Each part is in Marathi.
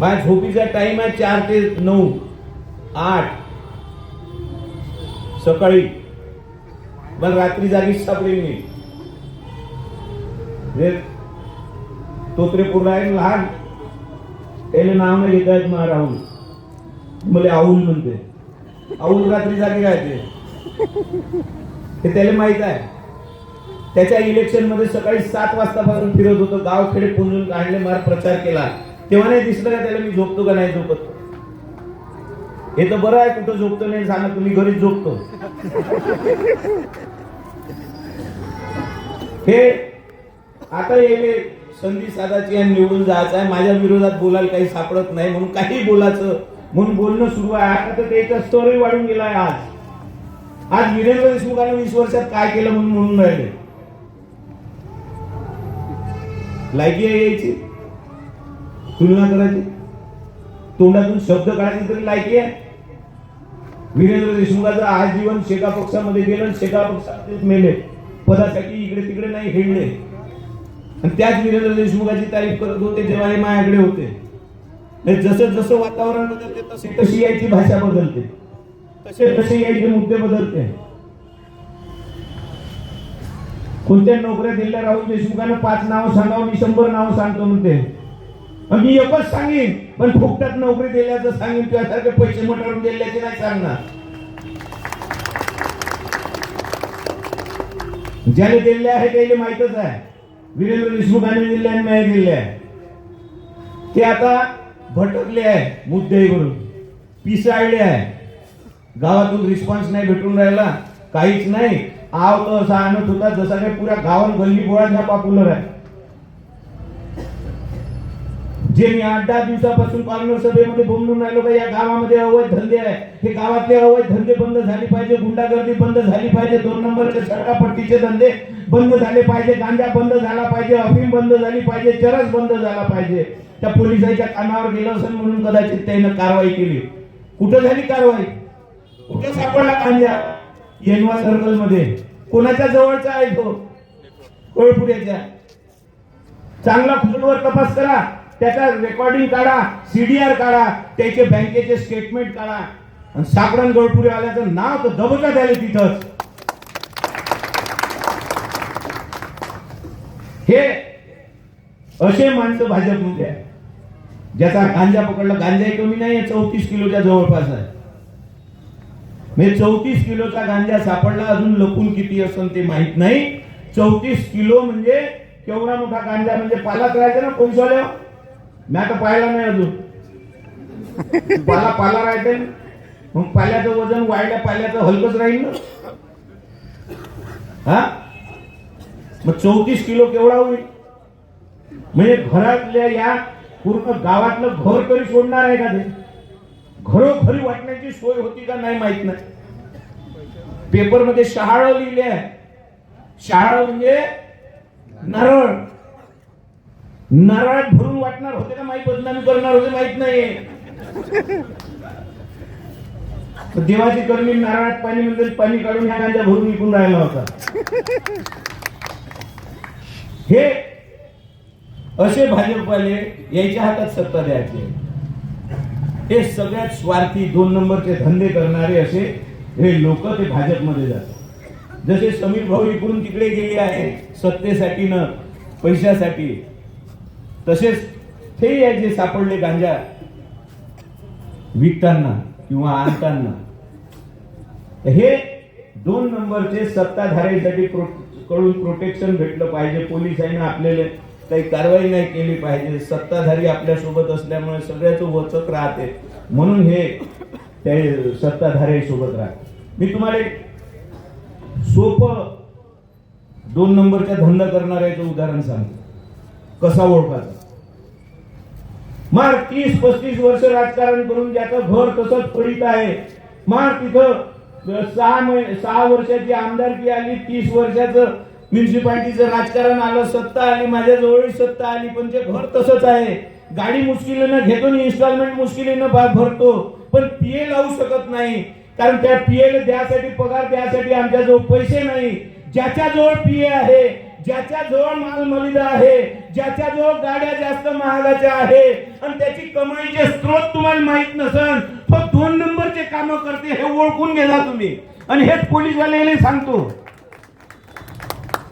माझ्या झोपीचा टाइम आहे चार ते नऊ आठ सकाळी। मग रात्री जागीच सापडेल मी। हे तोत्रे पूर्ण आहे लहान? त्याला नाव नाही घेत आहेत मला राहुल मला आऊल म्हणते। आऊल रात्री जागी राहते। हे त्याला माहीत आहे। त्याच्या इलेक्शनमध्ये सकाळी सात वाजतापासून फिरत होतो। गाव खेडे पुंजून काढले मार प्रचार केला। तेव्हा नाही दिसलं का त्याला मी झोपतो का नाही झोपत? हे तर बरं आहे कुठं झोपतो नाही सांगा तुम्ही घरीच झोपतो. हे आता येले संधी साधाची आणि निवडून जायचं आहे माझ्या विरोधात बोलायला काही सापडत नाही म्हणून काही बोलायचं म्हणून बोलणं सुरू आहे. आता तर त्याचा स्तरही वाढून गेलाय आज. आज वीरेंद्र देशमुखाने वीस वर्षात काय केलं म्हणून म्हणून राहिले लायकी आहे यायची तुलना करायची. तोंडातून शब्द काढायचे तरी लायकी आहे. वीरेंद्र देशमुखाचं आजीवन शेका पक्षामध्ये गेलं आणि शेका पक्षामध्येच मेले. पदासाठी इकडे तिकडे नाही हिंडले. आणि त्याच वीरेंद्र देशमुखाची तारीफ करत होते जेव्हा हे माझ्याकडे होते. जसं जसं वातावरण बदलते तसे तशी यायची भाषा बदलते. तसे तसे यायचे मुद्दे बदलते. कोणत्या नोकऱ्या दिल्या राहुल देशमुखानं? पाच नाव सांगावं मी शंभर नाव सांगतो म्हणते. मी एकच सांगेन पण फुकटात नोकरी दिल्याचं सांगेन तुझ्यासारखे पैसे मटारून दिल्याचे नाही सांगणार. ज्याने दिले आहे त्याला माहितच आहे. वीरेंद्र देशमुखाने दिले आणि मी दिले आहे. ते आता भटकले आहे मुद्द्यावरून पिसाळले आहे. गावातून रिस्पॉन्स नाही भेटून राहिला. काहीच नाही. आव तसा आणत होता जसा काही पुऱ्या गावात गल्ली बोळा पॉप्युलर आहे. जे मी आठ दहा दिवसापासून कॉर्नर सभेमध्ये बोलून राहिलो का या गावामध्ये अवैध धंदे आहे. हे गावातले अवैध धंदे बंद झाले पाहिजे गुंडागर्दी बंद झाली पाहिजे दोन नंबरचे सरकापट्टीचे धंदे बंद झाले पाहिजे गांजा बंद झाला पाहिजे अफीम बंद झाली पाहिजे चरस बंद झाला पाहिजे. त्या पोलिसाच्या कानावर गेलं असेल म्हणून कदाचित त्यानं कारवाई केली. कुठं झाली कारवाई? कुठे सापडला गांजा? येनवा सर्कलमध्ये कोणाच्या जवळचा आहे तो? कोळपुऱ्याच्या. चांगला खोलवर तपास करा. त्याचा रेकॉर्डिंग काढा सीडीआर काढा त्याचे बँकेचे स्टेटमेंट काढा. आणि सापडण गळपुरे आल्याचं नाव तर दबका द्याले तिथंच. हे असे माणसं भाजपमध्ये आहे ज्याचा गांजा पकडला गांजाही कमी नाही चौतीस किलोच्या जवळपास आहे. म्हणजे चौतीस किलोचा गांजा सापडला अजून लपून किती असन ते माहीत नाही. चौतीस किलो म्हणजे केवढा मोठा गांजा म्हणजे पाला करायचा ना कोणसोल्या मी आता पाहिला नाही अजून पाला पाला राहते मग पाल्याचं वजन वाढल्या पाल्याचं हलकच राहील ना। हा? मग चौतीस किलो केवढा होईल म्हणजे घरातल्या या पूर्ण गावातलं घर तरी सोडणार आहे का ते घरोघरी वाटण्याची सोय होती का नाही माहीत नाही पेपरमध्ये शहाळ लिहिले आहे शहाळ म्हणजे नारळ नारळात भरून वाटणार होते का माहीत? बदनामी करणार होते माहीत नाहीये. तर देवाची कर्मी नारळात पाणी म्हणजे पाणी काढून ह्या गांजा भरून विकून राहिला होता. हे असे भाजपवाले यायच्या हातात सत्ता द्यायचे. हे सगळ्यात स्वार्थी दोन नंबरचे धंदे करणारे असे हे लोक ते भाजपमध्ये जातात. जसे समीर भाऊ इकडून तिकडे गेले आहे सत्तेसाठी न पैशासाठी. तसेच ते जे सापडले गांजा विकताना किंवा आणताना हे दोन नंबरचे सत्ताधाऱ्यांसाठी प्रो- कडून प्रोटेक्शन भेटलं पाहिजे. पोलिसांनी आपल्याला काही कारवाई नाही केली पाहिजे. सत्ताधारी आपल्यासोबत असल्यामुळे सगळ्याच वचक राहते. म्हणून हे त्या सत्ताधारी सोबत राहते. मी तुम्हाला एक सोपं दोन नंबरचा धंदा करणाऱ्याचं उदाहरण सांगतो. कसा ओळखायचा? मार तीस पस्तीस वर्ष राजकारण करून ज्याचं घर तसंच पडित आहे. मार तिथं सहा महि- सहा वर्षाची आमदारकी आली तीस वर्षाचं म्युन्सिपाल्टीचं राजकारण आलं सत्ता आली माझ्याजवळ सत्ता आली पण ते घर तसंच आहे. गाडी मुश्किलीनं घेतो इन्स्टॉलमेंट मुश्किलीनं भरतो. पण पीए लावू शकत नाही. कारण त्या पीएला द्यासाठी पगार द्यासाठी आमच्याजवळ पैसे नाही. ज्याच्याजवळ पीए आहे ज्याच्या जवळ माल मलिदा आहे ज्याच्या जवळ गाड्या जास्त महागाच्या आहे आणि त्याची कमाईचे स्रोत तुम्हाला माहीत नसन तो दोन नंबरचे काम करते हे ओळखून घेजा तुम्ही. आणि हेच पोलीसवाले सांगतो.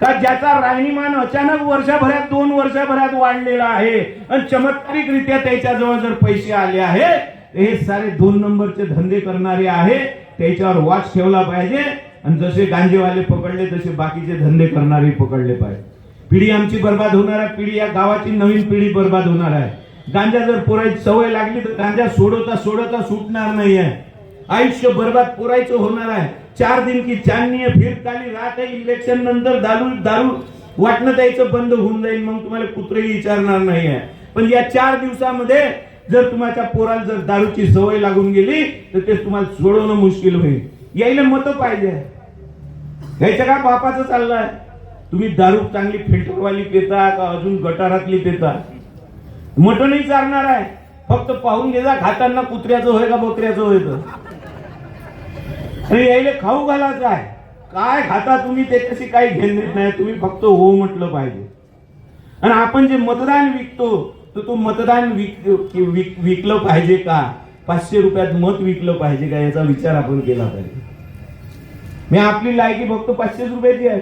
का ज्याचा राहणीमान अचानक वर्षभरात दोन वर्षभरात वाढलेला आहे आणि चमत्कारिकरित्या त्याच्याजवळ जर पैसे आले आहे हे सारे दोन नंबरचे धंदे करणारे आहे त्याच्यावर वाच ठेवला पाहिजे. आणि जसे गांजेवाले पकडले तसे बाकीचे धंदे करणारे पकडले पाहिजे. पिढी आमची बर्बाद होणार आहे. पिढी या गावाची नवीन पिढी बर्बाद होणार आहे. गांजा जर पोरायची सवय लागली तर गांजा सोडवता सोडवता सुटणार नाही आहे आयुष्य बर्बाद पोरायचं होणार आहे. चार दिन की चांदणी आहे, फिर काली रात आहे इलेक्शन नंतर दारू दारू वाटणं द्यायचं बंद होऊन जाईल मग तुम्हाला कुत्रेही विचारणार नाही आहे पण या चार दिवसामध्ये जर तुमच्या पोराला जर दारूची सवय लागून गेली तर ते तुम्हाला सोडवणं मुश्किल होईल. यायला मत पाहिजे. घ्यायचं का? बापाचं चाललंय. तुम्ही दारू चांगली फिल्टरवाली पिता का अजून गटारातली पिता? मटणही चालणार आहे. फक्त पाहून घेजा खाताना कुत्र्याचं होय का बकऱ्याचं होय तर. आणि यायला खाऊ घालायचं आहे. काय खाता तुम्ही त्याच्याशी काही घेण नाही. तुम्ही फक्त हो म्हटलं पाहिजे. आणि आपण जे मतदान विकतो तर तो मतदान विक विक- विकलं पाहिजे का? पाचशे रुपयात मत विकलं पाहिजे का? याचा विचार आपण केला पाहिजे. मी आपली लायकी फक्त पाचशे रुपयाची आहे.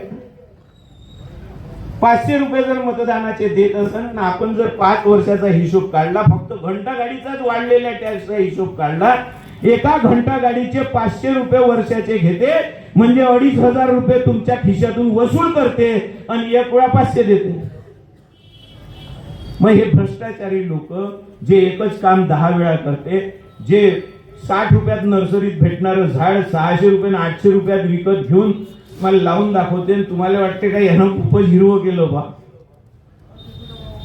पाचशे रुपये जर मतदानाचे देत असेल ना आपण जर पाच वर्षाचा हिशोब काढला फक्त घंटा गाडीचाच वाढलेल्या टॅक्सचा हिशोब काढला एका घंटा गाडीचे पाचशे रुपये वर्षाचे घेते म्हणजे अडीच हजार रुपये तुमच्या खिशातून वसूल करते आणि एक वेळा पाचशे देते. मग हे भ्रष्टाचारी लोक जे एकच काम दहा वेळा करते जे साठ रुपयात नर्सरीत भेटणारं झाड सहाशे रुपये आठशे रुपयात विकत घेऊन मला लावून दाखवते आणि तुम्हाला वाटते का यानं खूपच हिरवं केलं बा.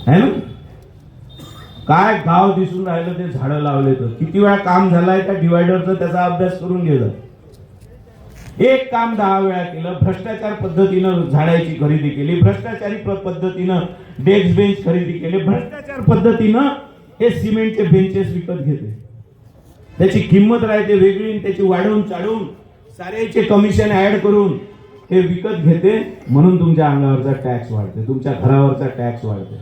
है ना? काय गाव दिसून राहिलं ते झाडं लावले तर किती वेळा काम झालंय त्या डिवायडरचा त्याचा अभ्यास करून गेलं. एक काम दहा वेळा केलं भ्रष्टाचार पद्धतीनं झाडाची खरेदी केली भ्रष्टाचारी पद्धतीनं डेस्क बेंच खरेदी केले भ्रष्टाचार पद्धतीनं हे सिमेंटचे बेंचेस विकत घेते त्याची किंमत राहते वेगळी त्याची वाढवून चाढवून साऱ्याचे कमिशन ऍड करून हे विकत घेते. म्हणून तुमच्या अंगावरचा टॅक्स वाढते. तुमच्या घरावरचा टॅक्स वाढते.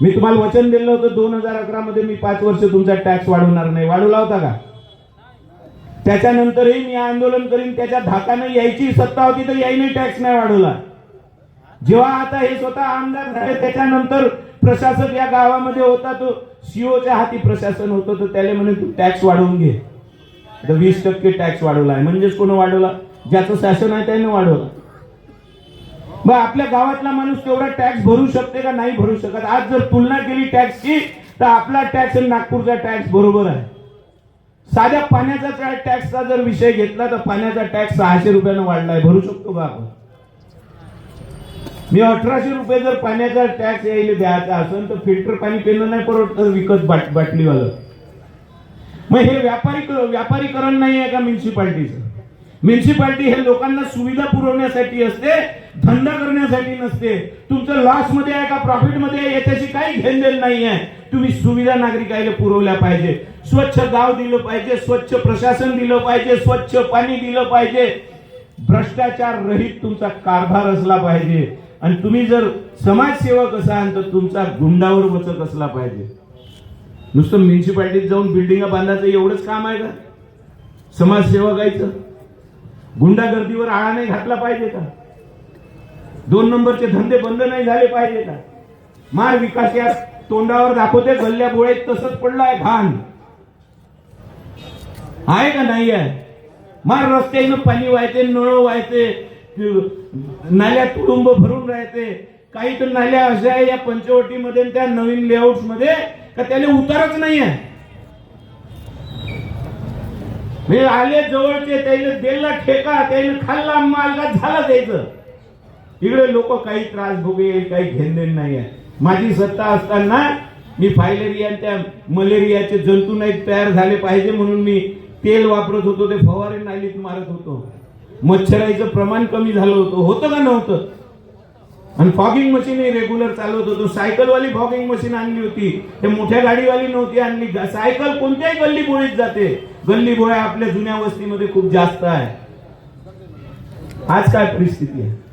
मी तुम्हाला वचन दिलं होतं दोन हजार अकरा मध्ये मी पाच वर्ष तुमचा टॅक्स वाढवणार नाही. वाढवला होता का? त्याच्यानंतरही मी आंदोलन करीन. त्याच्या धाकानं यायची सत्ता होती तर यायने टॅक्स नाही वाढवला. जेव्हा आता हे स्वतः आमदार झाले त्याच्यानंतर प्रशासक या गावामध्ये होता तो. सीओच्या हाती प्रशासन होतं तर त्याला म्हणे तू टॅक्स वाढवून घे. आता वीस टक्के टॅक्स वाढवला आहे म्हणजेच कोण वाढवला? ज्याचं शासन आहे त्याने वाढवला. मग आपल्या गावातला माणूस तेवढा टॅक्स भरू शकते का नाही भरू शकत? आज जर तुलना केली टॅक्सची तर आपला टॅक्स आणि नागपूरचा टॅक्स बरोबर आहे. साध्या पाण्याचा टॅक्सचा जर विषय घेतला तर पाण्याचा टॅक्स सहाशे रुपयानं वाढलाय. भरू शकतो का आपण? मी अठराशे रुपये जर पाण्याचा टॅक्स यायला द्यायचा असेल तर फिल्टर पाणी पिणं नाही परवडत विकत बाट बाटलीवालं. मग हे व्यापारी व्यापारीकरण नाही आहे का म्युन्सिपाल्टीचं म्युन्सिपाल्टी हे लोकांना सुविधा पुरवण्यासाठी असते धंदा करण्यासाठी नसते. तुमचं लॉसमध्ये आहे का प्रॉफिटमध्ये आहे याच्याशी काही घेणदेण नाही आहे. तुम्ही सुविधा नागरिकाला पुरवल्या पाहिजे. स्वच्छ गाव दिलं पाहिजे स्वच्छ प्रशासन दिलं पाहिजे स्वच्छ पाणी दिलं पाहिजे. भ्रष्टाचार रहित तुमचा कारभार असला पाहिजे. आणि तुम्ही जर समाजसेवक असाल तर तुमचा गुंडावर वचक असला पाहिजे. नुसतं म्युन्सिपाल्टीत जाऊन बिल्डिंग बांधायचं एवढंच काम आहे का? समाजसेवकायचं गुंडागर्दीवर आळा नाही घातला पाहिजे का? दोन नंबरचे धंदे बंद नाही झाले पाहिजे का? मार विकास या तोंडावर दाखवते गल्ल्या बोळेत तसंच पडलं आहे घाण. आहे का नाही आहे? मार रस्त्यानं पाणी व्हायचे नळ व्हायचे नाल्या तुडुंब भरून राहते. काही तर नाल्या अशा आहे या पंचवटीमध्ये त्या नवीन लेआउटमध्ये का त्याला उतारच नाही आहे म्हणजे आले जवळचे त्याला दिला ठेका त्याने खाल्ला माल का झाला द्यायचं. इकडे लोक काही त्रास भोगे काही घेणदेण नाही आहे माझी सत्ता असताना मी फायलेरिया आणि त्या मलेरियाचे जंतू नाही तयार झाले पाहिजे म्हणून मी तेल वापरत होतो ते फवारे नालीत मारत होतो. मच्छराईचं प्रमाण कमी झालं होतं. होतं का नव्हतं? आणि फॉगिंग मशीन रेग्युलर चालवत होतो. सायकलवाली फॉगिंग मशीन आणली होती. हे मोठ्या गाडीवाली नव्हती आणली. सायकल कोणत्याही गल्ली बोळीत जाते. गल्ली बोळ्या आपल्या जुन्या वस्तीमध्ये खूप जास्त आहे. आज काय परिस्थिती आहे?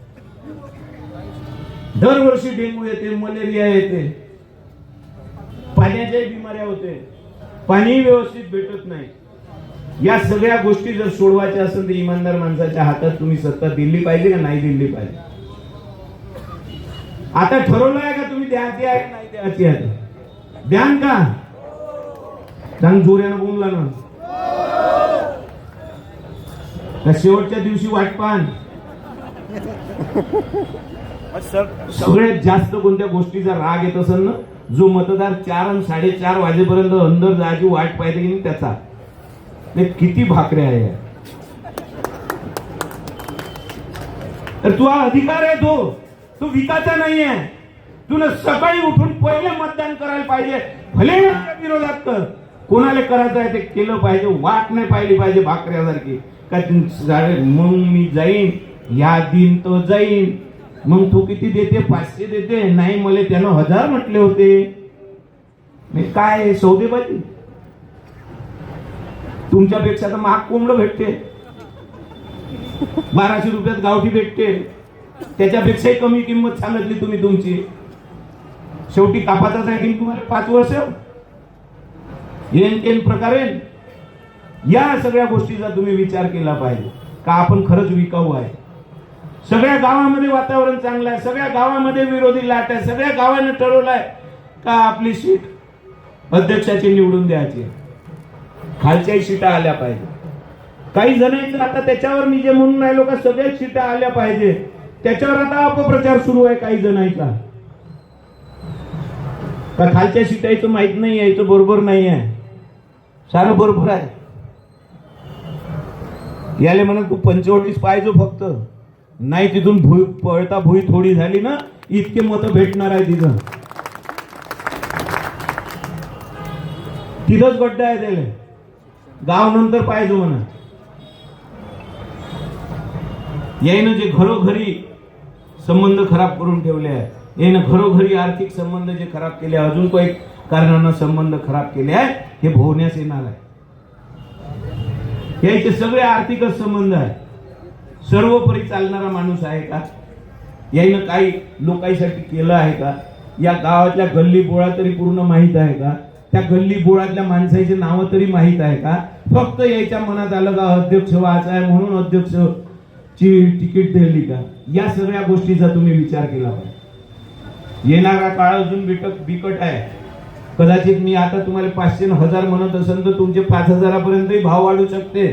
दरवर्षी डेंग्यू येते मलेरिया येते. पाण्याच्याही बिमाऱ्या होते. पाणी व्यवस्थित भेटत नाही. या सगळ्या गोष्टी जर सोडवायच्या असेल तर इमानदार माणसाच्या हातात तुम्ही सत्ता दिली पाहिजे का नाही दिली पाहिजे? आता ठरवलं आहे का तुम्ही द्यायची आहे का नाही द्यायची आहे? द्यान का? सांग जोऱ्यानं बोलला ना शेवटच्या दिवशी वाट पाहन? सगळ्यात जास्त कोणत्या गोष्टीचा राग येत असेल ना जो मतदार चार आणि साडेचार वाजेपर्यंत अंदर जायची वाट पाहिजे की नाही त्याचा? ते किती भाकऱ्या आहे? या. तर तुझा अधिकार आहे तो. तू विकाचा नाही आहे तुला सकाळी उठून पहिले मतदान करायला पाहिजे. भले विरोधात कर. कोणाला करायचं आहे ते केलं पाहिजे. वाट नाही पाहिली पाहिजे भाकऱ्यासारखी. का तू मग मी जाईन. या दिन तो जाईन. मग तू किती देते? पाचशे देते. नाही मला त्यानं हजार म्हटले होते. मी काय सौदेबाजी तुमच्यापेक्षा तर महाग कोंबड भेटते. बाराशे रुपयात गावठी भेटते. त्याच्यापेक्षाही कमी किंमत सांगितली तुम्ही तुमची. शेवटी कापाचा साठी तुम्हाला? पाच वर्ष? येन केन प्रकारे या सगळ्या गोष्टीचा तुम्ही विचार केला पाहिजे. का आपण खरंच विकाऊ आहे? सगळ्या गावामध्ये वातावरण चांगलं आहे. सगळ्या गावामध्ये विरोधी लाट आहे. सगळ्या गावाने आहे का आपली सीट अध्यक्षाची निवडून द्यायची आहे. खालच्याही सीटा आल्या पाहिजे. काही जण आता त्याच्यावर मी जे म्हणून राहिलो का सगळ्याच सीटा आल्या पाहिजे. त्याच्यावर आता अपप्रचार सुरू आहे काही जणांचा. का खालच्या सीटायचं माहीत नाही यायचं बरोबर नाही आहे. सारं बरोबर आहे. याले म्हणत तू पंचवटीस पाहिजे फक्त. नाही तिथून भुई पळता भुई थोडी झाली ना इतके मतं भेटणार आहे तिथं. तिथंच गड्डा आहे त्याला. गाव नंतर पाहिजे म्हणा यायनं जे घरोघरी संबंध खराब करून ठेवले आहे यानं घरोघरी आर्थिक संबंध जे खराब केले अजून काही कारणानं संबंध खराब केले आहे हे भोवण्यास येणार आहे. याचे सगळे आर्थिकच संबंध आहे सर्वोपरी चालणारा माणूस आहे का? याईनं काही लोकांसाठी केलं आहे का? या गावातल्या गल्ली बोळा तरी पूर्ण माहीत आहे का? त्या गल्ली बोळातल्या माणसाची नावं तरी माहीत आहे का? फक्त याच्या मनात आलं का अध्यक्ष व्हायचा आहे म्हणून अध्यक्ष ची तिकीट दिली का? या सगळ्या गोष्टीचा तुम्ही विचार केला पाहिजे. येणारा काळ अजून बिकट बिकट आहे. कदाचित मी आता तुम्हाला पाचशे न हजार म्हणत असेल तर तुमचे पाच हजारापर्यंतही भाव वाढू शकते.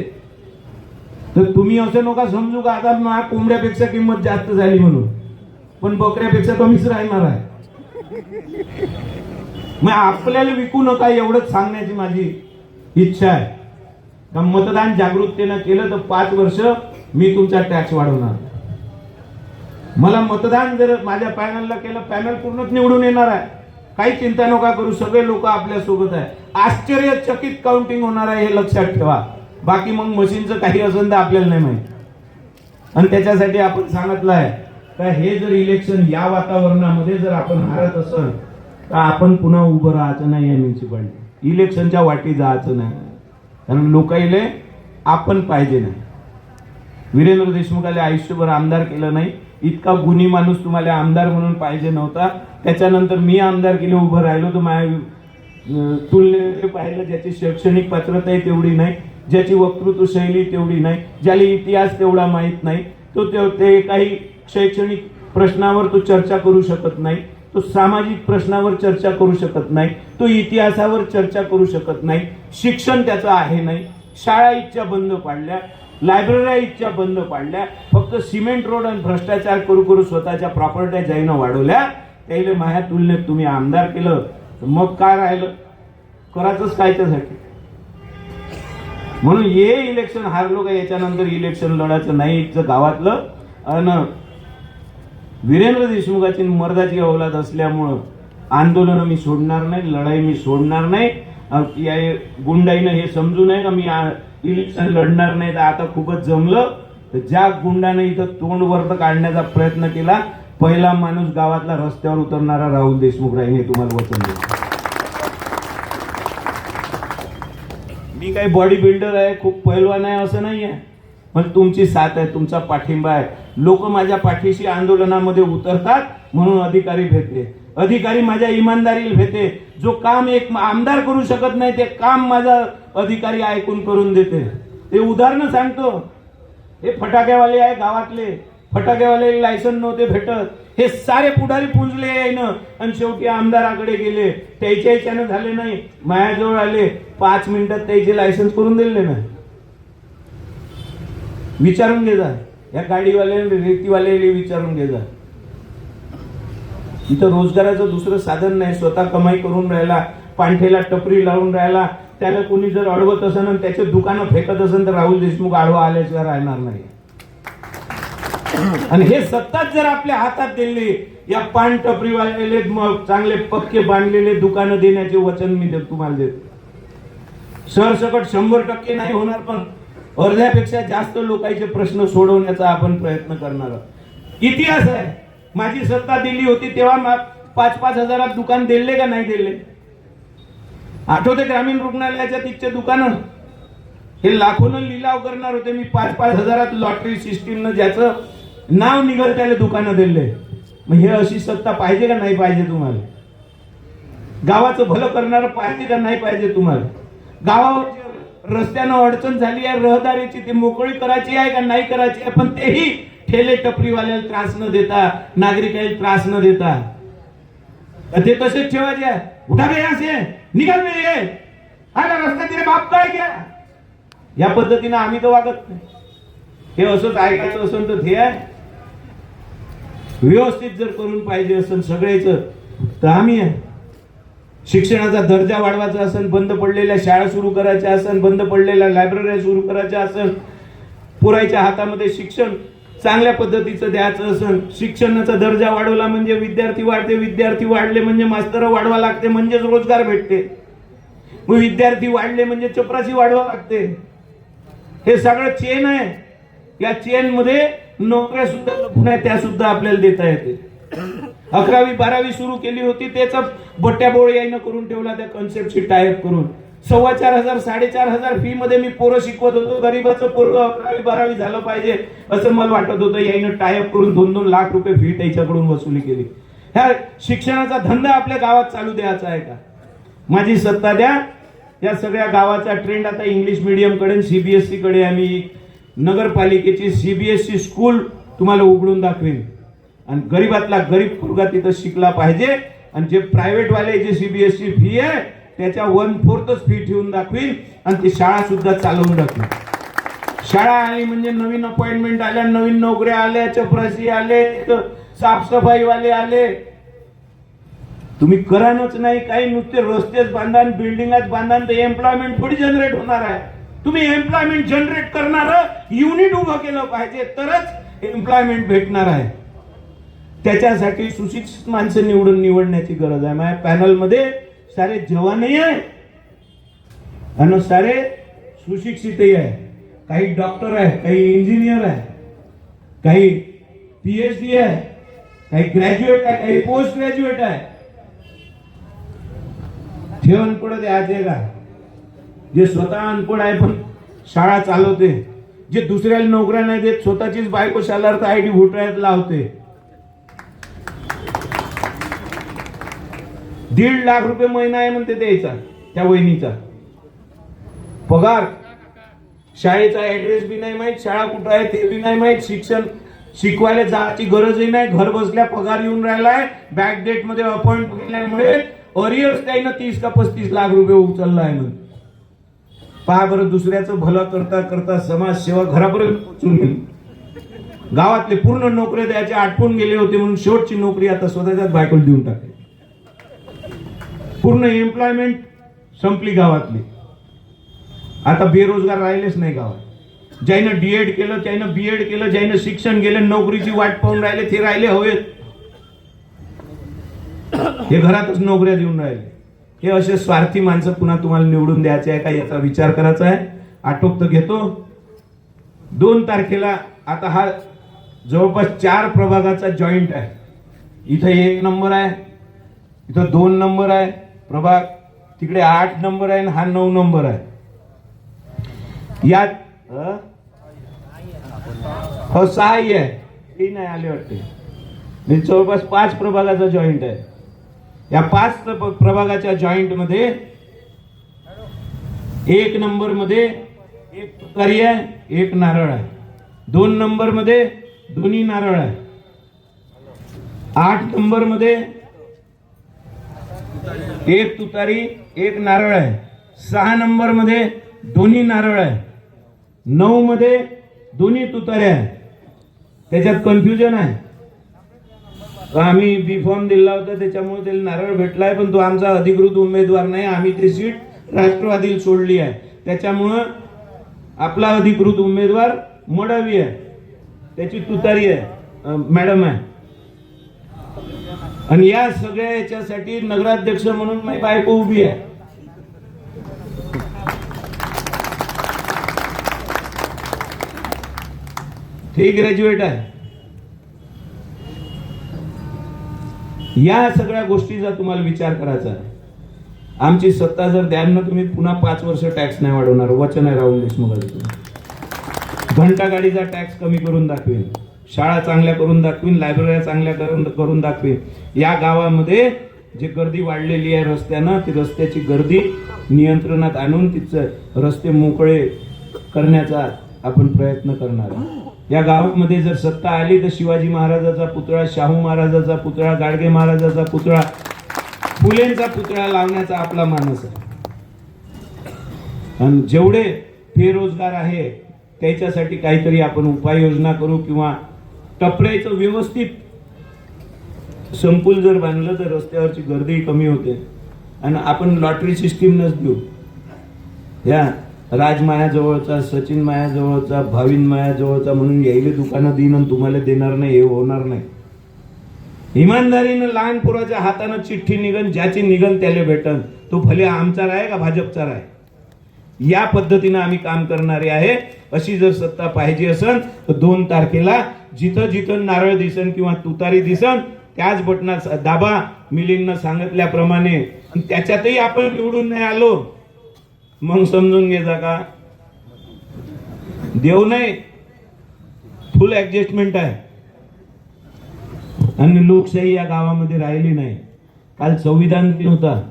तर तुम्ही असं नका समजू का आता मा कोंबड्यापेक्षा किंमत जास्त झाली म्हणून. पण बकऱ्यापेक्षा कमीच राहणार आहे. मग आपल्याला विकू नका एवढंच सांगण्याची माझी इच्छा आहे. का मतदान जागरूकतेनं केलं तर पाच वर्ष मी तुमचा टॅक्स वाढवणार. मला मतदान जर माझ्या पॅनलला केलं पॅनल पूर्णच निवडून येणार आहे. काही चिंता नका करू सगळे लोक आपल्यासोबत आहे. आश्चर्यचकित काउंटिंग होणार आहे हे लक्षात ठेवा. बाकी मग मशीनचं काही असेल तर आपल्याला नाही माहीत. आणि त्याच्यासाठी आपण सांगितलं आहे का हे जर इलेक्शन या वातावरणामध्ये जर आपण हारत असेल तर आपण पुन्हा उभं राहायचं नाही या म्युन्सिपाल्टी इलेक्शनच्या वाटी जायचं नाही. कारण लोकाईले आपण पाहिजे नाही. वीरेंद्र देशमुखाला आयुष्यभर आमदार केलं नाही. इतका गुन्ही माणूस तुम्हाला आमदार म्हणून पाहिजे नव्हता. त्याच्यानंतर मी आमदार केले उभं राहिलो तर माझ्या अं, तुलनेने पाहिलं ज्याची शैक्षणिक पात्रता तेवढी नाही ज्याची वक्तृत्व शैली तेवढी नाही ज्याला इतिहास तेवढा माहीत नाही तो ते- ते काही शैक्षणिक प्रश्नावर तो चर्चा करू शकत नाही. तो सामाजिक प्रश्नावर चर्चा करू शकत नाही तो इतिहासावर चर्चा करू शकत नाही शिक्षण त्याचं आहे नाही शाळा इच्छा बंद पाडल्या लायब्रऱ्या इच्छा बंद पाडल्या फक्त सिमेंट रोड आणि भ्रष्टाचार करू करू स्वतःच्या प्रॉपर्ट्या जाईनं वाढवल्या त्याला माझ्या तुलनेत तुम्ही आमदार केलं तर मग काय राहिलं? करायचंच काय त्यासाठी? म्हणून हे इलेक्शन हारलो का याच्यानंतर इलेक्शन लढायचं नाही इथं गावातलं अन वीरेंद्र देशमुखाची मर्दाची अवलाद असल्यामुळं आंदोलन मी सोडणार नाही लढाई मी सोडणार नाही. या गुंडाईनं हे समजू नये का मी इलेक्शन लढणार नाही तर आता खूपच जमलं. तर ज्या गुंडानं इथं तोंड वर्त काढण्याचा प्रयत्न केला पहिला माणूस गावातला रस्त्यावर उतरणारा राहुल देशमुख राहील हे तुम्हाला वचन देतो. मी काही बॉडी बिल्डर आहे खूप पैलवान आहे असं नाही आहे पण तुमची साथ आहे तुमचा पाठिंबा आहे. लोक माझ्या पाठीशी आंदोलनामध्ये उतरतात म्हणून अधिकारी भेटले. अधिकारी माझ्या इमानदारीला भेटे जो काम एक आमदार करू शकत नाही ते काम माझा अधिकारी ऐकून करून देते. ते उदाहरणं सांगतो. हे फटाक्यावाले आहे गावातले. फटाक्यावाले लायसन नव्हते भेटत. हे सारे पुढारी पुंजले यायनं आणि शेवटी आमदाराकडे गेले. त्याच्या याच्यानं झाले नाही. मायाजवळ आले. पाच मिनिटात त्याचे लायसन्स करून दिले नाही. विचारून घे जा या गाडीवाले रेतीवाले विचारून घे जा. इथं रोजगाराचं दुसरं साधन नाही. स्वतः कमाई करून राहिला पांठेला टपरी लावून राहिला त्याला कोणी जर अडवत असेल आणि त्याचे दुकानं फेकत असेल तर राहुल देशमुख आडवा आल्याशिवाय राहणार नाही. आणि हे सत्ताच जर आपल्या हातात दिली या पान टपरीवाले मग चांगले पक्के बांधलेले दुकानं देण्याचे वचन मी दे- तुम्हाला देतो. सरसकट शंभर टक्के नाही होणार पण अर्ध्यापेक्षा जास्त लोकांचे प्रश्न सोडवण्याचा आपण प्रयत्न करणार आहोत. इतिहास आहे. माझी सत्ता दिली होती तेव्हा पाच पाच हजारात दुकान दिले का नाही दिले आठवते ग्रामीण रुग्णालयाच्या तिथचे दुकानं? हे लाखोनं लिलाव करणार होते. मी पाच पाच हजारात लॉटरी सिस्टीमनं ज्याचं नाव निघल त्याला दुकानं दिले मग हे अशी सत्ता पाहिजे का नाही पाहिजे तुम्हाला? गावाचं भलं करणारं पाहिजे का नाही पाहिजे तुम्हाला? गावावर रस्त्यानं अडचण झाली आहे रहदारीची ती मोकळी करायची आहे का नाही करायची आहे? पण तेही ठेले टपरीवाल्याला त्रास न देता नागरिकाला त्रास न देता. ते तसेच ठेवायचे आहे. उठा बे असे निघाल बे ये हा का रस्ता बाप काय घ्या? या पद्धतीने आम्ही तर वागत नाही. हे असंच ऐकायचं असेल तर ते आहे. व्यवस्थित जर करून पाहिजे असेल सगळ्याच तर आम्ही आहे. शिक्षणाचा दर्जा वाढवायचा असेल बंद पडलेल्या शाळा सुरू करायच्या असेल बंद पडलेल्या लायब्ररी सुरू करायच्या असेल पुरायच्या हातामध्ये शिक्षण चांगल्या पद्धतीचं द्यायचं असेल शिक्षणाचा दर्जा वाढवला म्हणजे विद्यार्थी वाढते विद्यार्थी वाढले म्हणजे मास्तर वाढवा लागते म्हणजेच रोजगार भेटते. मग विद्यार्थी वाढले म्हणजे चपराशी वाढवा लागते. हे सगळं चेन आहे. या चेन मध्ये नोकऱ्या सुद्धा लपून आहे त्या सुद्धा आपल्याला देता येते. अकरावी बारावी सुरू केली होती त्याच बट्ट्या बोळ यायनं करून ठेवला त्या कन्सेप्टची टायअप करून. सव्वा चार हजार साडेचार हजार फी मध्ये मी पोरं शिकवत होतो. गरीबाचं पोरं अकरावी बारावी झालं पाहिजे असं मला वाटत होतं. यायनं टायअप करून दोन दोन लाख रुपये फी त्याच्याकडून वसुली केली. ह्या शिक्षणाचा धंदा आपल्या गावात चालू द्यायचा आहे का? माझी सत्ता द्या. या सगळ्या गावाचा ट्रेंड आता इंग्लिश मिडियमकडे सीबीएसई कडे आम्ही नगरपालिकेची सीबीएसई स्कूल तुम्हाला उघडून दाखवेन. आणि गरीबातला गरीब मुलगा तिथं शिकला पाहिजे. आणि जे प्रायव्हेटवाले जे सीबीएसई फी आहे त्याच्या वन फोर्थच फी ठेवून दाखवीन. आणि ती शाळा सुद्धा चालवून दाखवीन शाळा आली म्हणजे नवीन अपॉइंटमेंट आल्या नवीन नोकऱ्या आल्या चपराशी आले साफसफाई वाले आले. तुम्ही करानच नाही काही नुसते रस्तेच बांधा बिल्डिंगाच बांधा तर एम्प्लॉयमेंट थोडी जनरेट होणार आहे. तुम्ही एम्प्लॉयमेंट जनरेट करणार युनिट उभं केलं पाहिजे तरच एम्प्लॉयमेंट भेटणार आहे. त्याच्यासाठी सुशिक्षित माणसं निवडून निवडण्याची गरज आहे. माझ्या पॅनलमध्ये सारे जवानही आहे आणि सारे सुशिक्षितही आहे काही डॉक्टर आहे काही इंजिनियर आहे काही पीएचडी आहे काही ग्रॅज्युएट आहे काही पोस्ट ग्रॅज्युएट आहे ठेव अनपड आज का जे स्वतः अनपड आहे पण शाळा चालवते जे दुसऱ्याला नोकऱ्या नाही देत स्वतःचीच बायको शालार्थ आय डी भोटाळ्यात लावते. दीड लाख रुपये महिना आहे म्हणते द्यायचा त्या वहिनीचा. पगार. शाळेचा ऍड्रेस बी नाही माहीत शाळा कुठं आहे ते बी नाही माहीत शिक्षण शिकवायला जायची गरजही नाही घर बसल्या पगार येऊन राहिलाय बॅक डेटमध्ये अपॉइंट केल्यामुळे अरियर्स त्यानं तीस का पस्तीस लाख रुपये उचलला आहे म्हणून. पहा बरं दुसऱ्याचं भलं करता करता समाजसेवा घरापर्यंत पोहोचून गेली. गावातले पूर्ण नोकऱ्या द्यायचे आटपून गेले होते म्हणून शेवटची नोकरी आता स्वतःच्याच बायकोला देऊन टाकली. पूर्ण एम्प्लॉयमेंट संपली गावातली. आता बेरोजगार राहिलेच नाही गावात. ज्यानं डीएड केलं त्यानं बीएड केलं ज्यानं शिक्षण केलं नोकरीची वाट पाहून राहिले ते राहिले हवेत. हे घरातच नोकऱ्या देऊन राहिले. हे असे स्वार्थी माणसं पुन्हा तुम्हाला निवडून द्यायचे आहे का याचा विचार करायचा आहे? आटोप तर घेतो. दोन तारखेला आता हा जवळपास चार प्रभागाचा जॉईंट आहे. इथं एक नंबर आहे. इथं दोन नंबर आहे. प्रभाग तिकडे आठ नंबर आहे आणि हा नऊ नंबर आहे. यात अ? हो आहे. ते नाही आले वाटते. म्हणजे जवळपास पाच प्रभागाचा जॉईंट आहे. या पाच प्र- प्रभागाच्या जॉईंटमध्ये एक नंबरमध्ये एक तुकारी आहे एक नारळ आहे. दोन नंबरमध्ये दोन्ही नारळ आहे. आठ नंबरमध्ये एक तुतारी एक नारळ आहे. सहा नंबरमध्ये दोन्ही नारळ आहे. नऊ मध्ये दोन्ही तुतारे आहे. त्याच्यात कन्फ्युजन आहे. आम्ही बी फॉर्म दिला होता त्याच्यामुळे त्याला नारळ भेटलाय पण तो आमचा अधिकृत उमेदवार नाही. आम्ही ती सीट राष्ट्रवादीला सोडली आहे. त्याच्यामुळं आपला अधिकृत उमेदवार मडावी आहे. त्याची तुतारी आहे. मॅडम आहे. आणि या सगळ्या याच्यासाठी नगराध्यक्ष म्हणून माझी बायको उभी आहे. ते ग्रॅज्युएट आहे. या सगळ्या गोष्टीचा तुम्हाला विचार करायचा आहे. आमची सत्ता जर द्याल ना तुम्ही पुन्हा पाच वर्ष टॅक्स नाही वाढवणार. वचन आहे राहुल देशमुख घंटा गाडीचा टॅक्स कमी करून दाखवेल शाळा चांगल्या करून दाखवीन लायब्रऱ्या चांगल्या करून करून दाखवेन. या गावामध्ये जी गर्दी वाढलेली आहे रस्त्यानं ती रस्त्याची गर्दी नियंत्रणात आणून तिचं रस्ते मोकळे करण्याचा आपण प्रयत्न करणार या गावामध्ये जर सत्ता आली तर शिवाजी महाराजाचा पुतळा शाहू महाराजाचा पुतळा गाडगे महाराजाचा पुतळा फुलेंचा पुतळा लावण्याचा आपला मानस आहे. आणि जेवढे बेरोजगार आहे त्याच्यासाठी काहीतरी आपण उपाययोजना करू किंवा टपऱ्याचं व्यवस्थित संकुल जर बांधलं तर रस्त्यावरची गर्दी कमी होते. आणि आपण लॉटरी सिस्टीमनच देऊ या राजमायाजवळचा सचिन मायाजवळचा भाविन मायाजवळचा म्हणून यायले दुकानं देईन आणि तुम्हाला देणार नाही हे होणार नाही. इमानदारीनं लहान पोराच्या हातानं चिठ्ठी निघन ज्याची निघन त्याला भेटन. तो भले आमचा राय का भाजपचा राय? या पद्धतीनं आम्ही काम करणारे आहे. अशी जर सत्ता पाहिजे असेल तर दोन तारखेला जिथं जिथं नारळ दिसन किंवा तुतारी दिसन त्याच बटनात दाबा मिलिंदनं सांगितल्याप्रमाणे. त्याच्यातही आपण निवडून नाही आलो. मग समजून घ्यायचा का देव नाही फुल ऍडजस्टमेंट आहे. आणि लोकशाही या गावामध्ये राहिली नाही. काल संविधान दिन होता.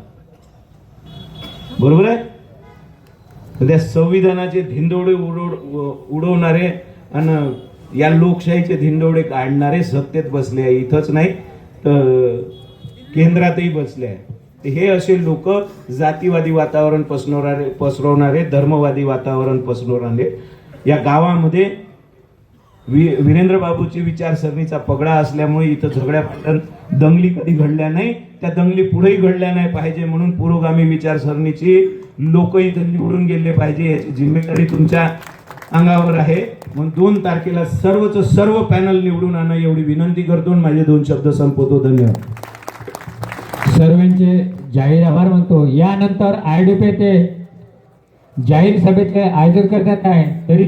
बरोबर आहे? तर त्या संविधानाचे धिंदोडे उडव उडवणारे आणि या लोकशाहीचे धिंडोडे काढणारे सत्तेत बसले आहे. इथंच नाही तर केंद्रातही बसले आहे. हे असे लोक जातीवादी वातावरण पसरवणारे पसरवणारे धर्मवादी वातावरण पसरवणारे. या गावामध्ये वि वीरेंद्र बाबूची विचारसरणीचा पगडा असल्यामुळे इथं झगड्या भांडण दंगली कधी घडल्या नाही त्या दंगली पुढेही घडल्या नाही पाहिजे म्हणून पुरोगामी विचारसरणीची लोक इथं निवडून गेले पाहिजे याची जिम्मेदारी तुमच्या अंगावर आहे. मग दोन तारखेला सर्वच सर्व पॅनल निवडून आणा एवढी विनंती करतो माझे दोन शब्द संपवतो. धन्यवाद. सर्वांचे जाहीर आभार म्हणतो यानंतर आय डी पे ते जाहीर सभेचे आयोजन करण्यात आहे तरी